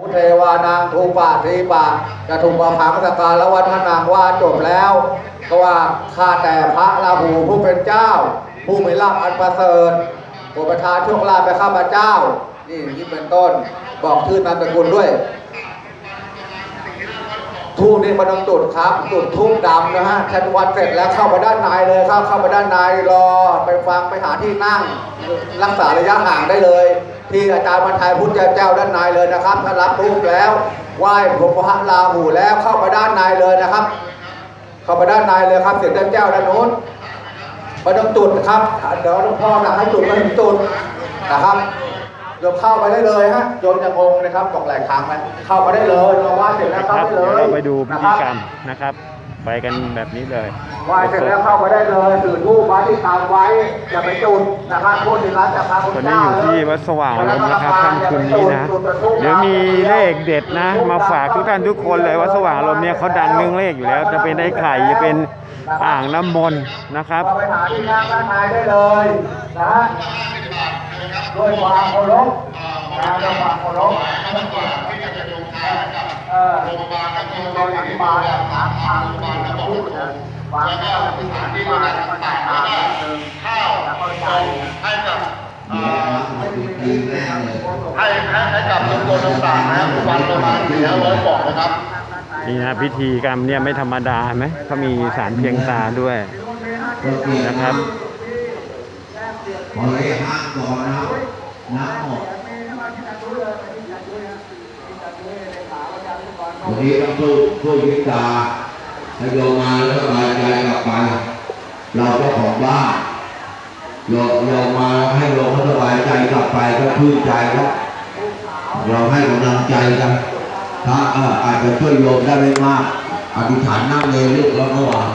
มุเทวานางทูปาทีปาจะถูกประพังสการละวันพนางว่าจบแล้วก็ว่าข้าแต่พระราหูผู้เป็นเจ้า ผู้มีลาภอันประเสริฐโปรดประทานโชคลาภไปข้าพเจ้า นี่นี้เป็นต้นบอกชื่อนามสกุลด้วยทูบนี่มันต้องจุดครับจุดทูบดำนะฮะชันวันเสร็จแล้วเข้ามาด้านในเลยเข้าเข้ามาด้านในรอไปฟังไปหาที่นั่ง รักษาระยะห่างได้เลย ที่อาจารย์บรรทายพุทธเจ้าด้านในเลยนะครับถ้ารับทูบแล้วไหว้ผมพระราหูแล้วเข้ามาด้านในเลยนะครับ เข้ามาด้านในเลยครับเสียงเจ้าด้านโน้นไมาต้องจุดครับเดี๋ยวหลวงพ่อนะให้จุดก็ถึงจุดนะครับโยมเข้าไปได้เลยฮะโยมจะงงนะครับบอกแหลกทางไหมเข้ามาได้เลยเราไหว้เสร็จแล้วเข้าได้เลยเดี๋ยวเราไปดูพิธีกรรมนะครับ ไปกันแบบนี้เลยไหว้เสร็จแล้วเข้ามาได้เลยถือทูปไว้ที่ตามไว้อย่าไปจุดนะครับพูดในร้านจะพาคุณตอนนี้อยู่ที่วัดสว่างอารมณ์นะครับค่ำคืนนี้นะเดี๋ยวมีเลขเด็ดนะ มาฝากทุกท่านทุกคนเลยวัดสว่างอารมณ์เนี่ยเขาดังเรื่องเลขอยู่แล้ว จะเป็นไอ้ไข่จะเป็นอ่างน้ำมนต์นะครับเราไปหาที่นั่งด้านในได้เลยนะฮะด้วยความเคารพนะด้วยความเคารพ เออโดยอธิบายอะถามทางที่จะพูดนะวางแก้วอธิษฐานที่มาแล้วก็จ่ายตามเดิมข้าวแล้วก็ให้กับให้ให้กับชุมชนต่างๆนะครับวันประมาณสี่ห้าร้อยปลอกนะครับนี่นะพิธีกรรมเนี่ยไม่ธรรมดาไหมเขามีสารเพียงตาด้วยนะครับขอเลขห้ามก่อนนะครับนับหมด วันนี้ต้องสู้สู้ยิงตาให้โยมมาแล้วสบายใจกลับไป เราก็ของบ้านโยมโยมมาให้โยมเขาสบายใจกลับไปก็พื้นใจแล้วเราให้กำลังใจกันถ้าอออาจจะช่วยโยมได้ไม่มากอธิษฐานนั่งเลยลูกแล้วก็วาง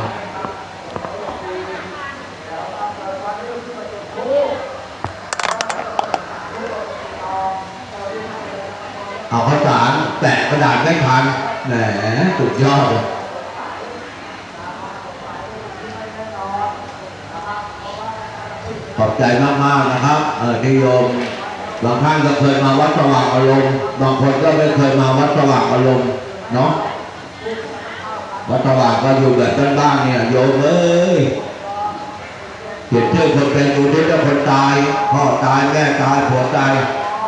เอาข้าวสารแตะก ระดาษไม่ทันแหมสุดยอดขอบใจมากๆนะครับ เออที่โยม บางท่านก็เคยมาวัดสว่างอารมณ์บางคนก็ไม่เคยมาวัดสว่างอารมณ์เนาะวัดสว่างก็อยู่แบบบ้านๆเนี่ยโยมเอ้ยเขียนชื่อคนเป็นอุทิศให้คนตายพ่อตายแม่ตายผัวตาย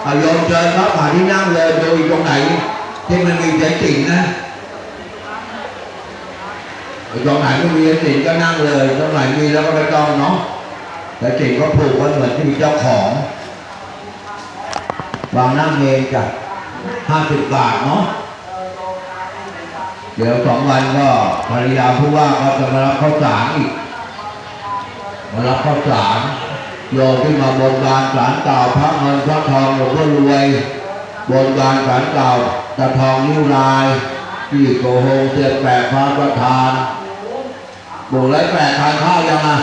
อาโยมเชิญครับมาที่นั่งเลยดูอยู่ตรงไหน ที่มันมีใจจริงนะตรงไหนไม่มีใจจริงก็นั่งเลยตรงไหนมีแล้วก็ไม่ต้องเนาะแต่จริงก็ผูกไว้เหมือนที่มีเจ้าของวางนั่งเองจ้ะห้าสิบบาทเนาะเดี๋ยวสองวันก็ภรรยาผู้ว่าก็จะมารับข้าวสารอีกมารับข้าวสารโยมที่มาบนบานสารเก่าพระเงินพระทองหลวงพ่อรวย บนบานสารเก่าตะทองนิ้วลายที่โกโฮงเสียแปะพระประธานบุกไรแปะทานข้าวยังอะ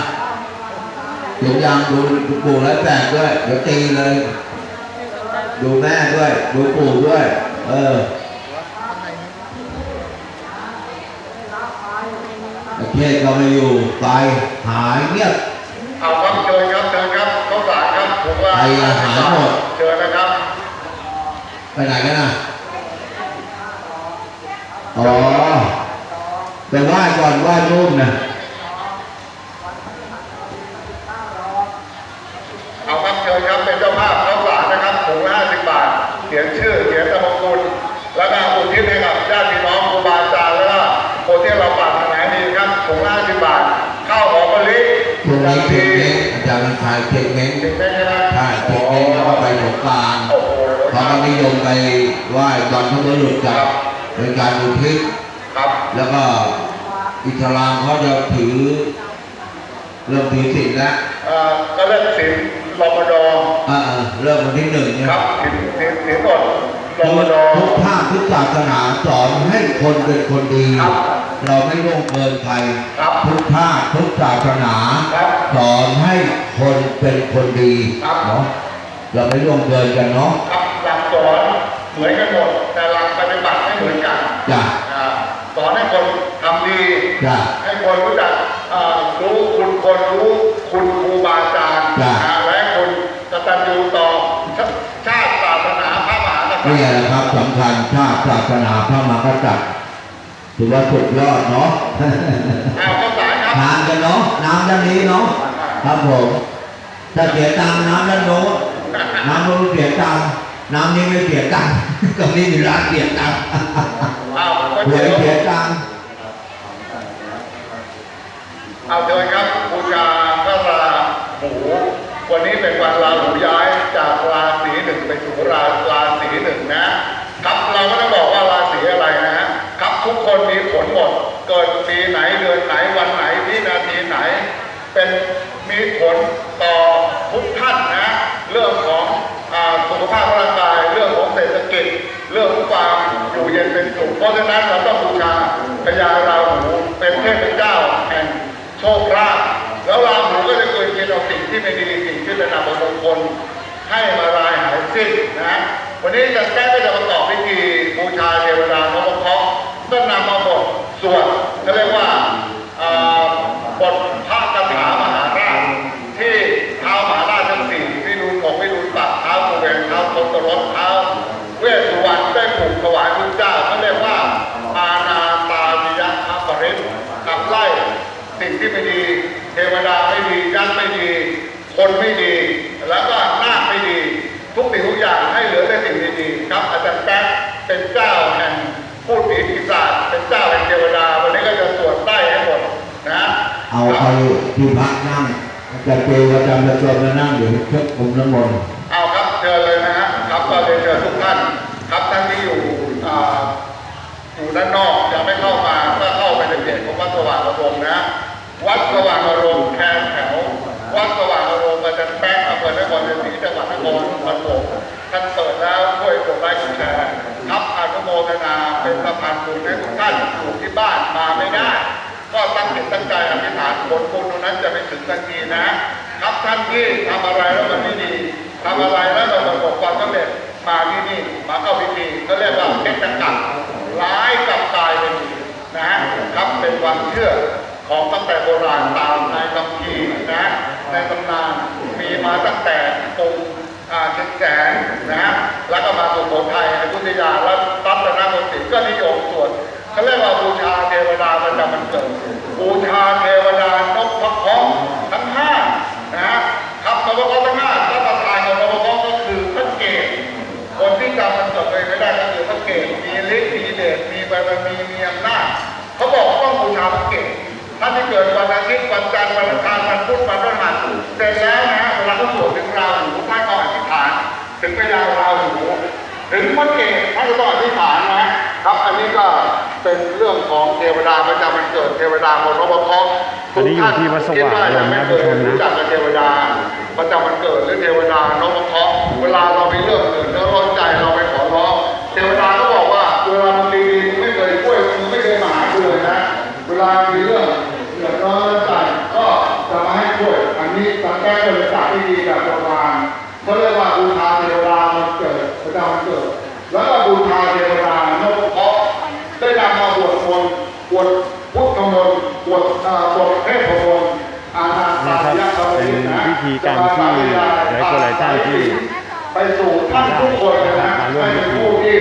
เดี๋ยวยังดูปู่ไรแปะด้วยเดี๋ยวตีเลย ดูแม่ด้วย ดูปู่ด้วย เออประเทศก็ไม่อยู่ไปหายเงียบเอาครับเชิญครับเชิญครับข้าวสารครับผมว่าไปอาหารหมดเชิญนะครับ ไปไหนกันนะอ๋อไปไหว้ก่อนไหว้รูปนะเอาครับเชิญครับเป็นเจ้าภาพข้าวสารนะครับถุงละห้าสิบบาทเขียนชื่อเขียนนามสกุลแล้วก็อุทิศให้กับญาติพี่น้องครูบาอาจารย์แล้วก็คนที่เราปรารถนาดีครับถุงละห้าสิบบาทข้าวหอมมะลิช่วงนี้เพ็งเม้งอาจารย์มันชายเพ็งเม้งถึงแม้ใช่ไหมใช่เพ็งเม้งแล้วก็ไปสงกรารโอ้โห เขาก็นิยมไปไหว้บรรพบุรุษกันเป็นการอุทิศครับแล้วก็อิสลามเขาจะถือเริ่มถือศีลแล้วเอ่อก็เลือกสินรมฎอ่าๆเริ่มวันที่หนึ่งเนี่ยครับสินสินสินอดรทุมกฎทุกภาคทุกศาสนาสอนให้คนเป็นคนดีครับเราไม่ล่วงเกินใครครับทุกภาคทุกศาสนาครับสอนให้คนเป็นคนดีครับเนาะเราไม่ล่วงเกินกันเนาะ ครับหลักสอน เหมือนกันหมด แต่หลักปฏิบัติไม่เหมือนกันจ้ะอ่าสอนให้คนทำดีจ้ะให้คนรู้จักอ่ารู้คุณคนรู้คุณครูบาอาจารย์จ้ะอ่าและคุณกตัญญูต่อชาติศาสนาพระมหากษัตริย์นี่แหละครับสำคัญชาติศาสนาพระมหากษัตริย์ถือว่าสุดยอดเนาะเอาข้าวสารครับทานกันเนาะน้ำด้านนี้เนาะครับผมถ้าเสียตังค์น้ำด้านโน้นน้ำโน้นเสียตังค์ น้ำนี้ไม่เสียตังค์ก็นี่มีร้านเสียตังค์เอาก๋วยหวยเตี๋ยวเสียตังค์เอาเชิญครับบูชาพระราหู วันนี้เป็นวันราหูย้ายจากราศีหนึ่งไปสู่ราราศีหนึ่งนะครับเราไม่ได้บอกว่าราศีอะไรนะฮะครับทุกคนมีผลหมด เกิดปีไหนเดือนไหนวันไหนวินาทีไหน เป็นมีผลต่อทุกท่านนะเรื่องของอาสุขภาพร่างกาย เรื่องของเศรษฐกิจ เรื่องของความอยู่เย็นเป็นสุขเพราะ ฉะนั้นเราต้องบูชาพญาราหูเป็นเทพเจ้าแห่งโชคลาภแล้วราหูก็จะเคยกินเอาสิ่งที่ไม่ดีสิ่งที่เป็นอับมงคลให้มาลายหายสิ้นนะวันนี้จะแก้ก็จะประกอบพิธีบูชาเทวดานพเคราะห์ต้องนำมาบทสวดเขาเรียกว่า อ่าบทพระคาถามหาราชที่เท้ามหาราชทั้งสี่วิรุณอกวิรุณปักเท้าสุเวนเท้าทศรถเท้าเวสสุวรรณได้ปลูกถวายพระเจ้าเขาเรียกว่าอาณาตามิยะพระปริศขับไล่สิ่งที่ไม่ดี เทวดาไม่ดียักษ์ไม่ดี คนไม่ดี แล้วก็นาคไม่ดี ทุกสิ่งทุกอย่างให้เหลือแต่สิ่งดีๆครับ อาจารย์แป๊ะเป็นเจ้าแห่งพูดผีปีศาจเป็นเจ้าแห่งเทวดา วันนี้ก็จะสวดใต้ให้หมดนะเอาคไปรับที่พักนั่งจะเจอประจำประจำมานั่งอยู่เช็คผมน้ำมนต์เอาครับเชิญเลยนะฮะครับก็เรียนเชิญทุกท่านครับท่านที่อยู่อ่าอยู่ด้านนอก เป็นสะพานบุญให้ทุกท่านอยู่ที่บ้านมาไม่ได้ ก็ตั้งจิตตั้งใจอธิษฐานผลบุญตรงนั้นจะไปถึงทันทีนะครับท่านที่ทำอะไรแล้วมันไม่ดีทำอะไรแล้วมันประสบความสำเร็จมาที่นี่มาเข้าพิธีก็เรียกว่าเพชรกัดร้ายกลับกลายเป็นดีนะครับเป็นความเชื่อของตั้งแต่โบราณตามในคำพีนะในตำนานมีมาตั้งแต่กรุงอ่ เชียงแสนนะฮะแล้วก็มาสุโขทัยอยุธยาแล้วรัตนโกสินทร์ก็นิยมสวดเขาเรียกว่าบูชาเทวดาประจำวันเกิดบูชาเทวดานพพระเคราะห์ทั้งห้านะฮะครับนพเคราะห์ทั้งห้าถ้าประธานของนพเคราะห์ก็คือพระเกศคนที่จำมันเกิดเลยไม่ได้ก็คือพระเกศมีฤทธิ์มีเดชมีบารมีมีอำนาจเขาบอกว่าต้องบูชาพระเกศท่านที่เกิดวันอาทิตย์วันจันทร์วันอังคารวันพุธวันพฤหัสเสร็จแล้วนะฮะเวลาเขาสวดถึงราหูท่านก็อธิษฐาน ถึงพญาราหูถึงพระเกศท่านก็ต้องอธิษฐานนะครับ อันนี้ก็เป็นเรื่องของเทวดาประจำวันเกิดเทวดาบนนพเคราะห์อันนี้อยู่ที่วัดสว่างอารมณ์นะทุกคนนะรู้จักกับเทวดาประจำวันเกิดหรือเทวดานพเคราะห์เวลาเราไปเรื่องอื่นแล้วร้อนใจเราไปขอร้องเทวดาก็บอกว่าเวลามึงดีๆมึงไม่เคยช่วยมึงไม่เคยมาหากูเลยนะ เวลามีเรื่องเดือดร้อนใจก็จะมาให้ช่วย อันนี้สังแก้ก็เลยจัดที่ดีกับโบราณเขาเรียกว่าบูชาเทวดาวันเกิดประจำวันเกิด แล้วก็บูชาเทวดานพเคราะห์ได้นำมาบวชมนต์บวชพุทธมนต์บวชอ่าบวชเทพมนต์อาณาตายักษ์ เป็นพิธี กรรที่หลายคนหลายท่านที่ไปสู่ท่านทุกคนนะให้เป็นผู้ที่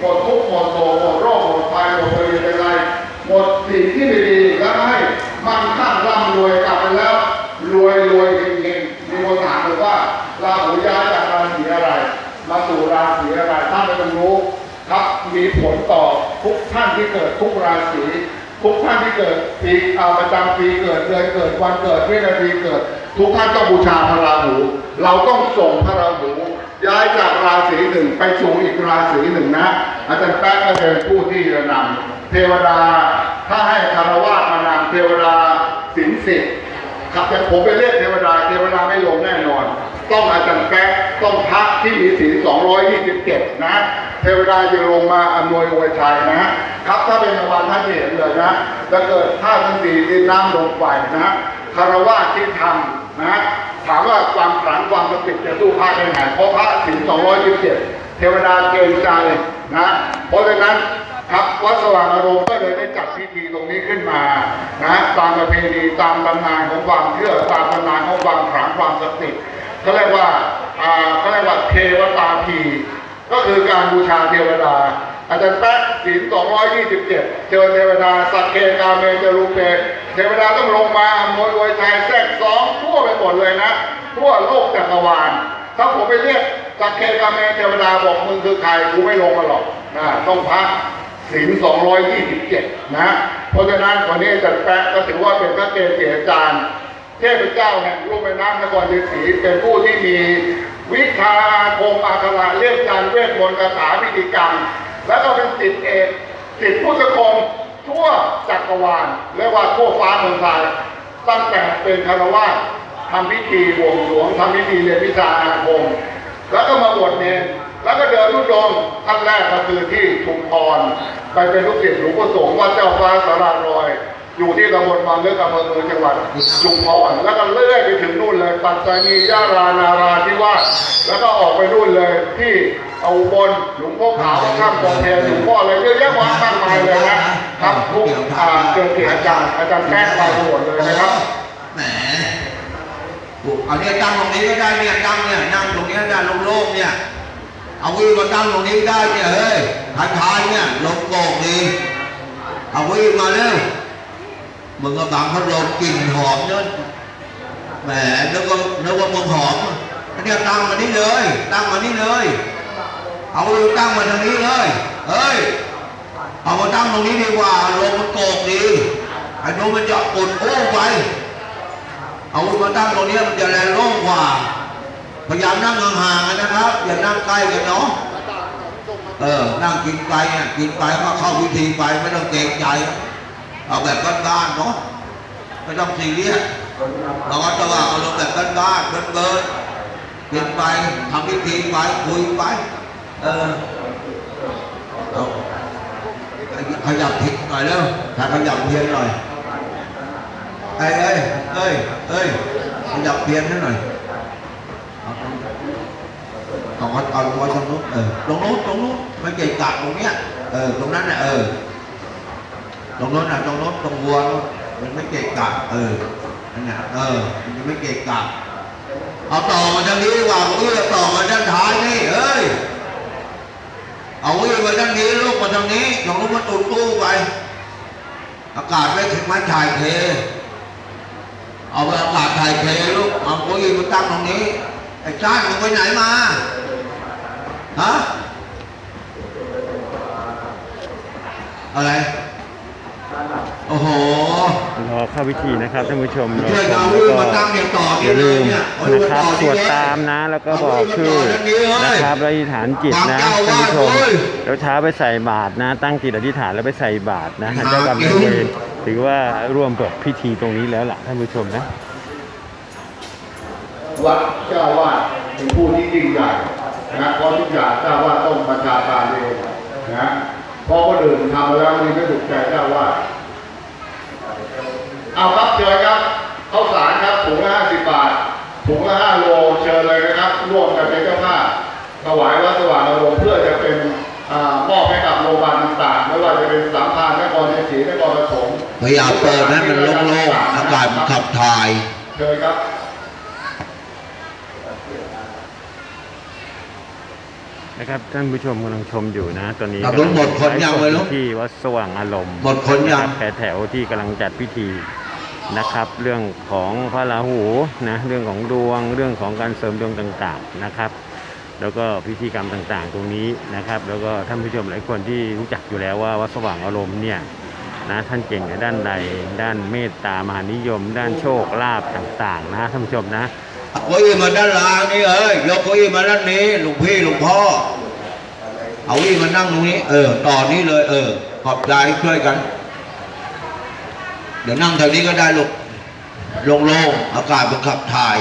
หมดทุกหมดโศกหมดโรคหมดภัยหมดภัยเป็นไรหมดสิ่งที่ไม่ดีแล้วให้มั่งคั่งร่ำรวยกลับไปแล้ว รวยรวยเฮงๆมีคนถามเลยว่าราหูย้ายจากราศีอะไร มาสู่ราศีอะไรท่านไม่ต้องรู้ครับมีผลต่อทุกท่านที่เกิดทุกราศี ทุกท่านที่เกิดปีอาประจำปีเกิดเดือนเกิดวันเกิดวินาทีเกิด ทุกท่านต้องบูชาพระราหู เราต้องส่งพระราหูย้ายจากราศีหนึ่งไปสู่อีกราศีหนึ่งนะ อาจารย์แป๊ะก็เป็นผู้ที่จะนำเทวดา ถ้าให้คารวะมานำเทวดาสินสิทธิ์ครับแต่ผมไปเรียกเทวดาเทวดาไม่ลงแน่นอน ต้องอาจารย์แป๊ะต้องพระที่มีศีล227 นะ ทวดาจะลงมาอำนวยอวยชัยนะฮะครับถ้าเป็นวันท่านเห็นเลยนะจะเกิดท่าทั้งสี่ดินน้ำลมไฟนะฮะคารวะที่ทำนะฮะถามว่าความขลังความศักดิ์สิทธิ์จะสู้พระได้ไหนเพราะพระศีล227 เทวดาเกณฑ์ใจนะเพราะฉะนั้นครับวัดสว่างอารมณ์ก็เลยได้จัดพิธีตรงนี้ขึ้นมานะตามประเพณีตามตำนานของความเชื่อตามตำนานของความขลังความศักดิ์สิทธิ์เขาเรียกว่าอ่าเขาเรียกว่าเทวตาพี ก็คือการบูชาเทวดา อาจารย์แป๊ะศีล227เชิญเทวดา สักเคกาเมจรูเปเทวดาต้องลงมาอำนวยอวยชัยแทรกสองทั่วไปหมดเลยนะ ทั่วโลกจักรวาล ถ้าผมไปเรียกสักเคกาเมเทวดาบอกมึงคือใครกูไม่ลงมาหรอกนะต้องพักศีล227 นะ เพราะฉะนั้นวันนี้อาจารย์แป๊ะก็ถือว่าเป็นพระเกจิอาจารย์เทพเจ้าแห่งลุ่มแม่น้ำนครชัยศรีเป็นผู้ที่มี วิชาอาคมอาคาเรื่องการเวทมนต์คาถาพิธีกรรม แล้วก็เป็นจิตเอกจิตพุทธคมทั่วจักรวาลเรียกว่าทั่วฟ้าเมืองไทยตั้งแต่เป็นคารวาสทำพิธีบวงสรวงทำพิธีเรียนวิชาอาคม แล้วก็มาบวชเนรแล้วก็เดินทุดงท่านแรกก็คือที่ชุมพรไปเป็นลูกศิษย์หลวงพ่อสงฆ์วัดเจ้าฟ้าสาราร อยู่ที่ตำบลบางเลือกอำเภอเมืองจังหวัดชุมพรแล้วก็เลื่อยไปถึงนู่นเลย ปัตตานียะรานาราธิวาสแล้วก็ออกไปนู่นเลยที่เอาอุบนหลวงพ่อขาวข้ามกองเพลหลวงพ่ออะไรเยอะแยะมากมายเลยนะครับทุกอ่าเกิดเกียรติอาจารย์อาจารย์แป้งไปหมดเลยนะครับแหมเอาเนี่ยตั้งตรงนี้ก็ได้เนี่ยตั้งเนี่ยนั่งตรงนี้ได้โล่งๆเนี่ยเอาวิ่งมาตั้งตรงนี้ได้เนี่ยเฮ้ยท้ายๆเนี่ยลมโกกดีเอาวิ่งมาเร็ว มึงก็บังพัดลมกลิ่นหอมเนอะแหมนึกว่านึกว่ามึงหอมอันเนี้ยตั้งมานี่เลย ตั้งมานี่เลย เอาตั้งมาทางนี้เลยเฮ้ยเอามาตั้งตรงนี้ดีกว่าลมมันโกกดีไอ้นู้นมันจะอุ่นโอ้ไปเอามาตั้งตรงนี้มันจะแรงโล่งกว่าพยายามนั่งห่างๆนะครับ อย่านั่งใกล้กันเนาะเออนั่งกินไปเนี่ยกินไปก็เข้าวิธีไปไม่ต้องเกรงใจ เอาแบบบ้านๆเนาะไม่ต้องซีเรียสเราก็จะว่าเอาลงแบบบ้านๆเบิร์ดๆกินไปทำพิธีไปคุยไปเออเอาขยับผิดหน่อยแล้วถ้าขยับเพียนหน่อยเอ้ยเอ้ยเอ้ยเอ้ยขยับเพียนให้หน่อยเอาเอาเอาไว้ตรงนู้นเออตรงนู้นตรงนู้นไม่เกะกะตรงเนี้ยเออตรงนั้นน่ะเออ ตรงนู้นน่ะตรงนู้นตรงวัวมันไม่เกะกะเออนั่นนะเออ มันจะไม่เกะกะเอาต่อมาทางนี้ดีกว่าผมจะต่อมาด้านท้ายนี่เอ้ยเอาวิ่งมาด้านนี้ลูกมาทางนี้ตรงนู้นมันตุนตู้ไป อากาศไม่ถึงไม่ถ่ายเท เอาไปอากาศถ่ายเทลูกเอาเก้อี้มาตั้งตรงนี้ไอ้จ้านมึงไปไหนมาฮะอะไร โอ้โหรอเข้าพิธีนะครับท่านผู้ชมรอช่วยชเอามวิ่งแล้วมาก็ตั้งเนี่ยต่ออนี่ย่าเลลืยมเนี่ยเอานะวิ่งครับมาสต่อวดนี่เลยตามนะ แล้วก็บอกชื่อนะครับและอธิษฐานจิตนะท่านผู้ชมแล้วเช้าไปใส่บาตรนะ ตั้งจิตอธิษฐานแล้วไปใส่บาตรนะเจ้ากรรมนายเวรถือว่าร่วมกับพิธีตรงนี้แล้วล่ะท่านผู้ชมนะวัดเจ้าวาดเป็นผู้ที่ยิ่งใหญ่นะเพราะทุกอย่างเจ้าวาดต้องประชาการเองนะเพราะคนอื่นทำมาแล้วมันไม่ถูกใจเจ้าวาด เอาครับเชิญครับข้าวสารครับถุงละห้าสิบบาทถุงละห้าโลเชิญเลยนะครับ ร่วมกันเป็นเจ้าภาพถวายวัดสว่างอารมณ์เพื่อจะเป็นอ่ามอบให้กับโรงพยาบาลต่างๆไม่ว่าจะเป็นสามพรานนครชัยศรีนครปฐมพยายามเปิดให้มันโล่งๆอากาศมันขับถ่ายเชิญครับนะครับท่านผู้ชมกำลังชมอยู่นะตอนนี้ครับรู้หมดคนยังไม่รู้ที่วัดสว่างอารมณ์หมดคนยังแถวแถวที่กำลังจัดพิธี นะครับ เรื่องของพระราหูนะเรื่องของดวง เรื่องของการเสริมดวงต่างๆนะครับ แล้วก็พิธีกรรมต่างๆ ตรงนี้นะครับ แล้วก็ท่านผู้ชมหลายคนที่รู้จักอยู่แล้วว่าวัดสว่างอารมณ์เนี่ยนะท่านเก่งในด้านใดด้านเมตตามหานิยม ด้านโชคลาภต่างๆ นะท่านผู้ชมนะเก้าอี้มาด้านล่างนี่เอ้ยยกเก้าอี้มาด้านนี้หลวงพี่หลวงพ่อเอาอี้มานั่งตรงนี้ เออต่อนี้เลย เออขอบใจช่วยกัน เดี๋ยวนั่งแถวนี้ก็ได้ลูกโล่งๆอากาศมันขับถ่าย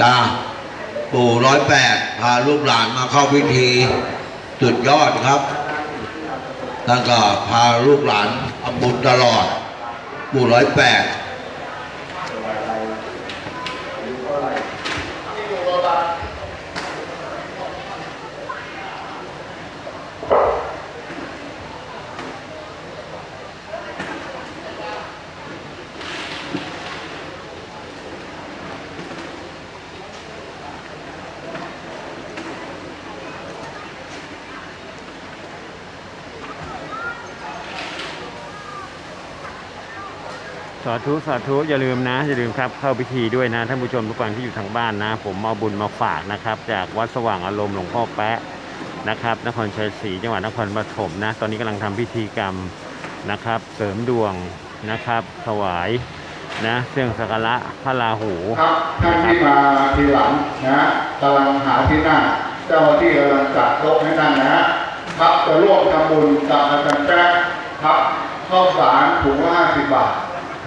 จ้าปู่ร้อยแปดพาลูกหลานมาเข้าพิธีสุดยอดครับท่านก็พาลูกหลานทำบุญตลอดปู่ร้อยแปด สาธุสาธุอย่าลืมนะ อย่าลืมครับเข้าพิธีด้วยนะท่านผู้ชมทุกคนที่อยู่ทางบ้านนะ ผมเอาบุญมาฝากนะครับ จากวัดสว่างอารมณ์หลวงพ่อแปะนะครับ นครชัยศรีจังหวัดนครปฐมนะ ตอนนี้กำลังทำพิธีกรรมนะครับ เสริมดวงนะครับ ถวายนะเครื่องสักการะพระราหูครับท่านที่มาทีหลังนะกำลังหาที่นั่งเจ้าที่กำลังจัดโต๊ะให้นั่งนะฮะครับจะร่วมทำบุญกับอาจารย์แป๊ะครับข้าวสารถุงละห้าสิบบาท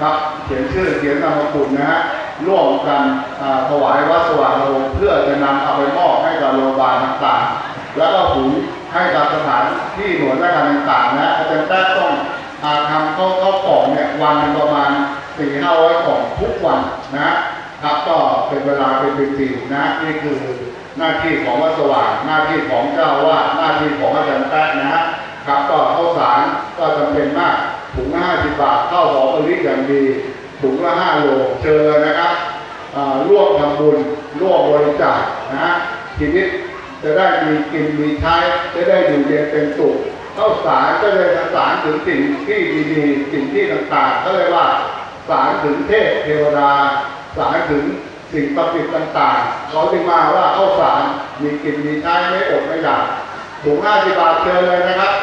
ครับเขียนชื่อเขียนนามสกุลนะฮะร่วมกันถวายวัดสว่างอารมณ์เพื่อจะนำเอาไปมอบให้กับโรงพยาบาลต่างๆ แล้วก็ถุงให้กับสถานที่หน่วยราชการต่างๆนะอาจารย์แป๊ะต้องอาทำเข้าวข้าวกล่องเนี่ยวันประมาณสี่ห้าร้อยกล่องทุกวันนะครับก็เป็นเวลาเป็นปีๆนะนี่คือหน้าที่ของวัดสว่างหน้าที่ของเจ้าวาดหน้าที่ของอาจารย์แป๊ะนะครับก็ข้าวสารก็จำเป็นมาก ถุงละห้าสิบบาทข้าวหอมมะลิอย่างดีถุงละห้าโลเชิญเลยนะครับอ่าร่วมทำบุญร่วมบริจาคนะฮะชีวิตจะได้มีกินมีใช้จะได้อยู่เย็นเป็นสุขเข้าสารก็เลยสารถึงสิ่งที่ดีๆสิ่งที่ต่างๆ ก็เลยว่าสารถึงเทพเทวดาสารถึงสิ่งประดิษฐ์ต่างๆ เขาจึงมาว่าเข้าสารมีกินมีใช้ไม่อดไม่อยากถุงห้าสิบบาทเชิญเลยนะครับ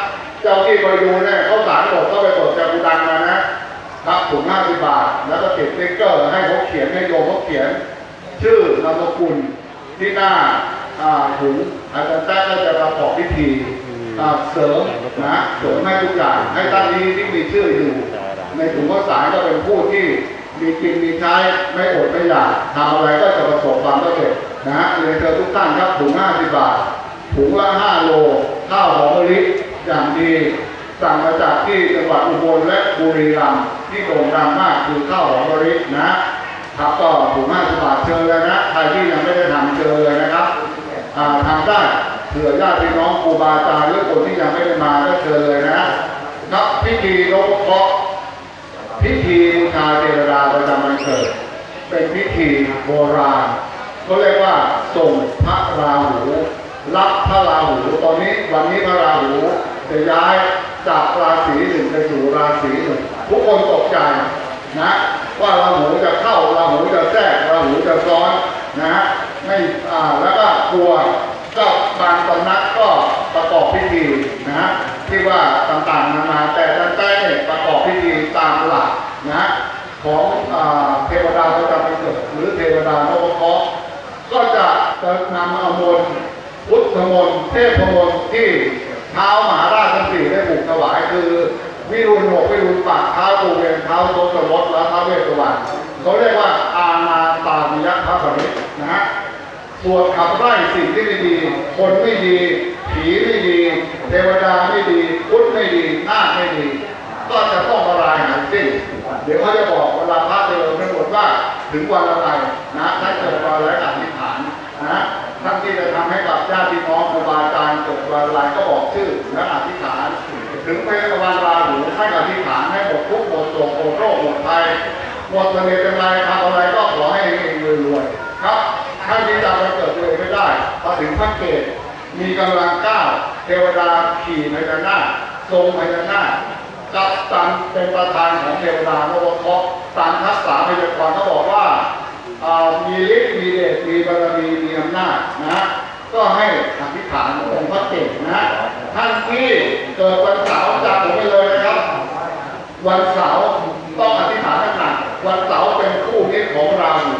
เจ้าที่ไปดูเนี่ยข้าสารหมดก็ไปกด ติดสติ๊กเกอร์ให้เขาเขียนให้โยมเขาเขียน ชื่อนามสกุลที่หน้าอ่าถุงอาจารย์แจ๊กก็จะประกอบพิธีอ่าเสริมนะเสริมให้ทุกอย่างให้ท่านนี้ที่มีชื่ออยู่ในถุงข้าวสารก็เป็นผู้ที่มีกินมีใช้ไม่อดไม่อยากทำอะไรก็จะประสบความสำเร็จนะฮะเรียนเชิญทุกท่านครับถุง50บาทถุงละ5โลข้าวหอมมะลิอย่างดี สั่งมาจากที่จังหวัดอุบลและบุรีรัมย์ที่โด่งดังมากคือข้าวหอมมะลินะครับก็ถุง50บาทเชิญเลยนะใครที่ยังไม่ได้ทำเชิญเลยนะครับอ่าทำได้เผื่อญาติพี่น้องครูบาอาจารย์หรือคนที่ยังไม่ได้มาก็เชิญเลยนะครับพิธีนพเคาะพิธีบูชาเทวดาประจำวันเกิด เป็นพิธีโบราณเขาเรียกว่าส่งพระราหูรับพระราหูตอนนี้วันนี้พระราหูจะย้าย จากราศีหนึ่งไปสู่ราศีหนึ่งทุกคนตกใจนะ ว่าราหูจะเข้าราหูจะแทรกราหูจะซ้อนนะไม่อ่าแล้วก็กลัวก็บางสำนักก็ประกอบพิธีนะที่ว่าต่างๆนานาแต่ท่านใต้เนี่ยประกอบพิธีตามหลักนะของอเทวดาประจำวันเกิดหรือเทวดานพเคราะห์ก็จะนำอมนต์พุทธมนต์เทพมนต์ที่ ท้ามหาราชทั้งสี่ได้บุกถวายคือวิรุณหกวิรุณปากเท้าปูเวนเท้าทศรถและเท้าเวสสุวรรณเขาเรียกว่าอาณาตามิยะพระสมิทนะฮะสวดขับไล่สิ่งที่ไม่ดี คนไม่ดี ผีไม่ดี เทวดาไม่ดีพุทธไม่ดีนาคไม่ดี ก็จะต้องมาลายหายสิ้นเดี๋ยวเขาจะบอกเวลาพระเจริญทั้งหมดว่าถึงวันอะไรนะถ้าเกิดวันอะไรอธิษฐานนะ ท่านที่จะทำให้กับญาติพี่น้องครูบาอาจารย์เกิดวันอะไรก็บอกชื่อและอธิษฐาน ถึงเป็นวันราหูให้อธิษฐานให้หมดทุกข์หมดโศกหมดโรคหมดภัยหมดเสน่ห์เป็นไรทำอะไรก็ขอให้เองรวยๆครับท่านที่จำวันเกิดตัวเองไม่ได้พอถึงพระเกศมีกำลังก้าวเทวดาขี่พญานาคทรงพญานาคกัปตันเป็นประธานของเทวดานวเคราะห์ตามทักษะพยากรณ์เขาบอกว่าอ่ามีฤทธิ์มีเดชมีบารมีมีอำนาจนะก็ให้อธิษฐานองค์พระเกศนะท่านที่เกิดวันเสาร์จำผมไปเลยนะครับ วันเสาร์ต้องอธิษฐานหนักๆวันเสาร์เป็นคู่มิตรของราหู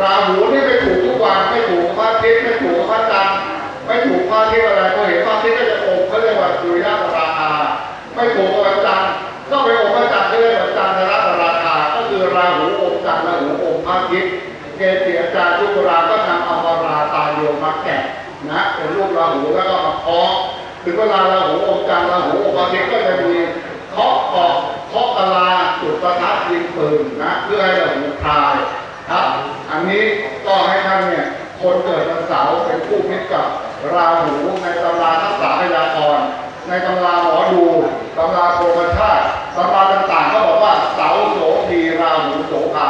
ราหูนี่ไม่ถูกทุก วัน ไม่ถูกพระอาทิตย์ไม่ถูกพระจันทร์ไม่ถูกพระอาทิตย์อะไรพอเห็นพระอาทิตย์ก็จะอบเขาเรียกว่าสุริยะราคาไม่ถูกพระจันทร์ก็ไปอบพระจันทร์เขาเรียกว่าจันทรราคาก็คือราหูอบจันทร์ราหูอบพระอาทิตย์เกจิอาจารย์ทุกราก็นำอมราตาโยมมาแกะนะเป็นรูปราหูแล้วก็มาเคาะถึงเวลาราหูอมจันทร์ราหูอมอาทิตย์ก็จะมีเคาะเกาะเคาะกะลาจุดประทัดยิงปืนนะเพื่อให้ราหูคลาย ครับ อันนี้ก็ให้ท่านเนี่ยคนเกิดวันเสาร์เป็นคู่มิตรกับราหูในตำราทักษะพยากรณ์ในตำราหมอดูตำราโคมชาติตำราต่างๆก็บอกว่าเสาโสพีราหูโสภา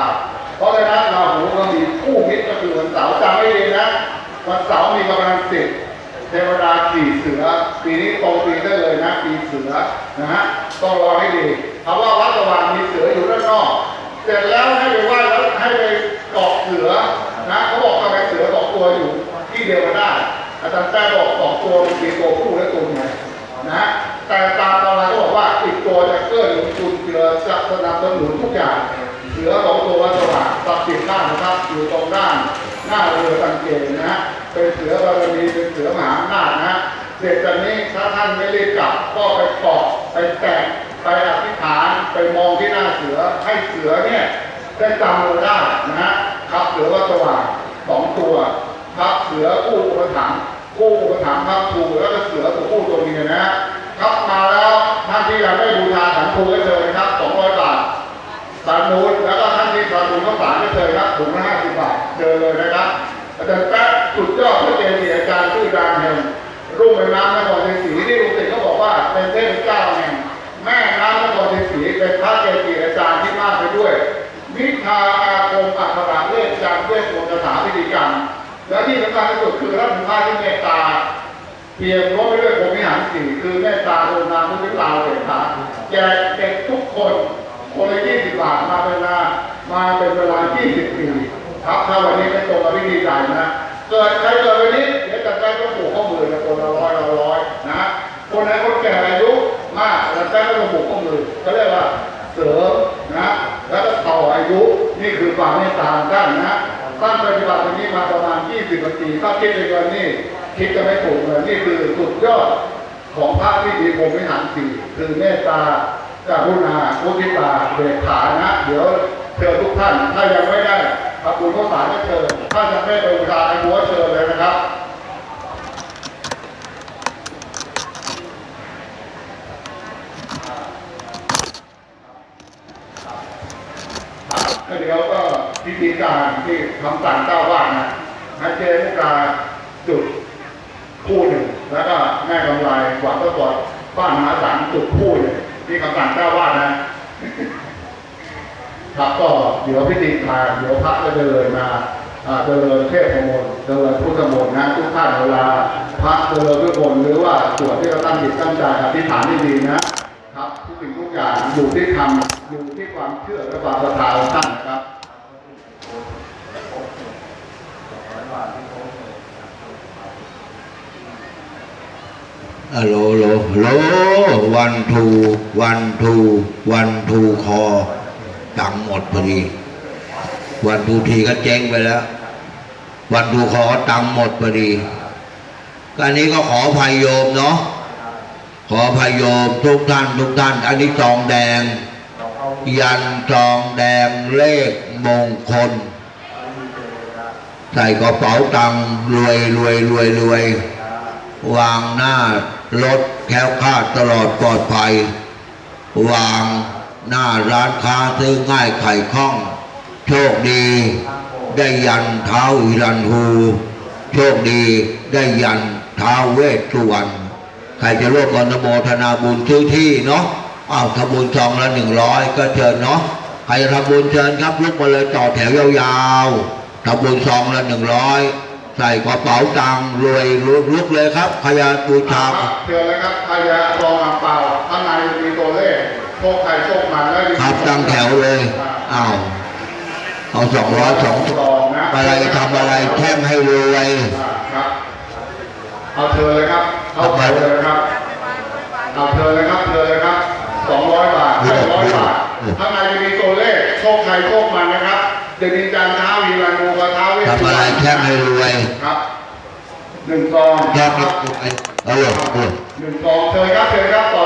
เพราะฉะนั้นราหูก็มีคู่มิตรก็คือวันเสาร์จำไม่ดีนะ วันเสาร์มีกำลังสิบเทวดาขี่เสือ ปีนี้ตรงปีได้เลยนะ ปีเสือนะฮะต้องรอให้ดีเพราะว่าวัดสว่างมีเสืออยู่ด้านนอก เสร็จแล้วให้ไปไหว้ ให้ไปเกาะเสือนะเขาบอกทำไมเสือสองตัวอยู่ที่เดียวกันได้อาจารย์แป้บอกสองตัวมีตัวผู้และตัวเมียนะแต่ตามตำราเขาบอกว่าอีกตัวจะเกื้อหนุนคุณเสือจะสนับสนุนทุกอย่างเสือสองตัววัดสว่างสับสิบด้านนะครับอยู่ตรงด้านหน้าเรือตังเกงนะฮะเป็นเสือบารมีเป็นเสือมหาอำนาจนะฮะเสร็จจากนี้ถ้าท่านไม่รีบกลับก็ไปเกาะไปแตะไปอธิษฐานไปมองที่หน้าเสือให้เสือเนี่ย ได้จำเราได้นะฮะครับเสือวัสว่างสองตัวครับเสือคู่อุปถัมภ์คู่อุปถัมภ์ครับครูแล้วก็เสือตัวผู้ตัวเมียนะฮะครับมาแล้วท่านที่ยังไม่บูชาถังครูก็เชิญนะครับ200บาทสารนูนแล้วก็ท่านที่สารนูนก็ฝากไม่เคยครับถุงละห้าสิบบาทเจอเลยนะครับอาจารย์แป๊ะสุดยอดพระเกจิอาจารย์ชื่อดังแห่งรุ่งแม่น้ำนครชัยศรีาอาคมอักขระเลขจารเวทมนต์คาถาพิธีกรรม และที่สำคัญที่สุดคือรับผิดชอบที่เมตตา เพียงราะไปด้วยผมวิหารสี่คือเมตตาโอนามมุทิตาเสถาแจกเด็กทุกคนคนละยี่สิบบาทมาเป็นเวลามาเป็นเวลายี่สิบปีครับถ้าวันนี้ไม่ตรงกับพิธีจ่ายนะเกิดใครเกิดวันนี้เดี๋ยวจัดการต้องผูกข้อมือนะคนละร้อยละร้อยนะคนไหนคนแก่อายุมากจัดการต้องผูกข้อมือเขาเรียกว่าเสริม ต่ออายุ นี่คือความเมตตาของท่านนะท่านปฏิบัติแบบนี้มาประมาณ 20นาทีถ้าคิดในวันนี้คิดจะไม่ถูกเลยนี่คือสุดยอดของพระที่มีพรหมวิหารสี่คือเมตตากรุณามุทิตาเบกขานะ เดี๋ยวเชิญทุกท่าน ถ้ายังไม่ได้ทำบุญข้าวสารก็เชิญถ้าจะไม่เป็นการในหัวเชิญเลยนะครับ แล้วเดี๋ยว ก็พิธีการที่คำสั่งเจ้าว่านะให้เจมุกาจุดคู่หนึ่ง แล้วก็แม่กำไรหวังก็กดบ้านมหาสังจุดคู่หนึ่งที่คำสั่งเจ้าว่านะครับก็เดี๋ยวพิธีการเดี๋ยวพระจะเดินมาเดินเทพมนต์เดินพุทธมนต์นะทุกท่านเวลาพระเดินพุทธมนต์หรือว่าสวดที่เราตั้งจิตตั้งใจอธิษฐานดีนะครับทุกสิ่งทุกอย่างอยู่ที่ทำอยู่ที่ความเชื่อและความศรัทธาของท่านนะครับ โลโลโลวันทูวันทูวันทูคอตังหมดพอดี วันทูทีก็เจ๊งไปแล้ว วันทูคอตังหมดพอดีก็อันนี้ก็ขออภัยโยมเนาะขออภัยโยมทุกท่านทุกท่าน อันนี้ซองแดง ยันซองแดงเลข มงคล ใส่กระเป๋าตังค์รวยรวยรวยรวยวางหน้ารถแค้วคาดตลอดปลอดภัย วางหน้าร้านค้าซื้อง่ายไข่คล่อง โชคดีได้ยันเท้าอิรันทูโชคดีได้ยันเท้าเวสสุวรรณใครจะร่วมกันนโมทนาบุญซื้อที่เนาะอ้าวทำบุญซองละหนึ่งร้อยก็เชิญเนาะ ใครจะทำบุญเชิญครับลุกมาเลยต่อแถวยาวๆทำบุญซองละหนึ่งร้อยใส่กระเป๋าตังค์รวยลุกลุกเลยครับใครจะบูชาครับเชิญเลยครับใครจะลองอ่างเปล่าข้างในมีตัวเลขโชคใครโชคมันแล้วครับตั้งแถวเลยอ้าวเอาสองร้อยสองอะไรทำอะไรแท่งให้รวยครับเอาเชิญเลยครับเอาไปเลยครับเอาเชิญเลยครับเชิญเลยครับสองร้อยบาทสองร้อยบาท ข้างในจะมีตัวเลขโชคใครโชคมันนะครับจะมีจานเท้าวีรันดูกระเท้าเวสทำอะไรแท่งให้รวยครับหนึ่งซองแท่งให้รวยเอาเลยเอาเลยหนึ่งซองเชิญครับเชิญครับต่อ